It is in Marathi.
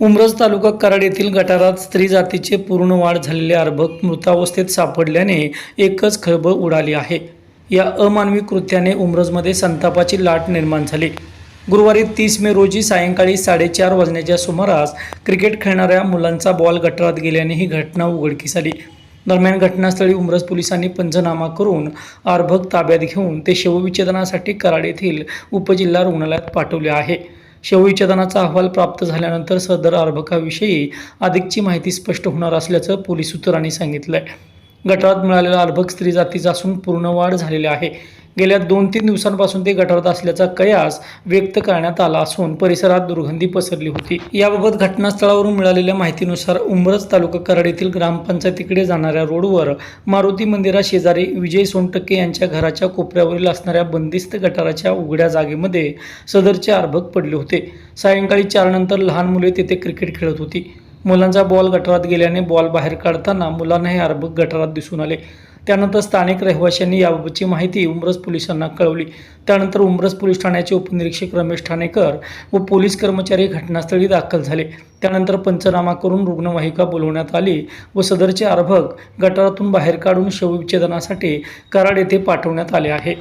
उमरज तालुका कराड येथील गटारात स्त्री जातीचे पूर्ण वाढ झालेले अर्भक मृतावस्थेत सापडल्याने एकच खळबळ उडाली आहे. या अमानवी कृत्याने उमरजमध्ये संतापाची लाट निर्माण झाली. गुरुवारी तीस मे रोजी सायंकाळी साडेचार वाजण्याच्या सुमारास क्रिकेट खेळणाऱ्या मुलांचा बॉल गटारात गेल्याने ही घटना उघडकीस आली. दरम्यान घटनास्थळी उमरज पोलिसांनी पंचनामा करून अर्भक ताब्यात घेऊन ते शवविच्छेदनासाठी कराड येथील उपजिल्हा रुग्णालयात पाठवले आहे. शवविच्छेदनाचा अहवाल प्राप्त झाल्यानंतर सदर अर्भकाविषयी अधिकची माहिती स्पष्ट होणार असल्याचं पोलीस सूत्रांनी सांगितलं आहे गटारात मिळालेला अर्भक स्त्री जातीचा असून पूर्ण वाढ झालेली आहे. गेल्या दोन तीन दिवसांपासून ते गटारात असल्याचा कयास व्यक्त करण्यात आला असून परिसरात दुर्गंधी पसरली होती. याबाबत घटनास्थळावरून मिळालेल्या माहितीनुसार उमरज तालुका कराड येथील ग्रामपंचायतीकडे जाणाऱ्या रोडवर मारुती मंदिरा शेजारी विजय सोनटक्के यांच्या घराच्या कोपऱ्यावरील असणाऱ्या बंदिस्त गटाराच्या उघड्या जागेमध्ये सदरचे अर्भक पडले होते. सायंकाळी चारनंतर लहान मुले तेथे क्रिकेट खेळत होती. मुलांचा बॉल गटारात गेल्याने बॉल बाहेर काढताना मुलांना हे अर्भक गटारात दिसून आले. त्यानंतर स्थानिक रहिवाशांनी याबाबतची माहिती उमरस पोलिसांना कळवली. त्यानंतर उमरस पोलीस ठाण्याचे उपनिरीक्षक रमेश ठाणेकर व पोलीस कर्मचारी घटनास्थळी दाखल झाले. त्यानंतर पंचनामा करून रुग्णवाहिका बोलवण्यात आली व सदरचे अर्भक गटारातून बाहेर काढून शवविच्छेदनासाठी कराड येथे पाठवण्यात आले आहे.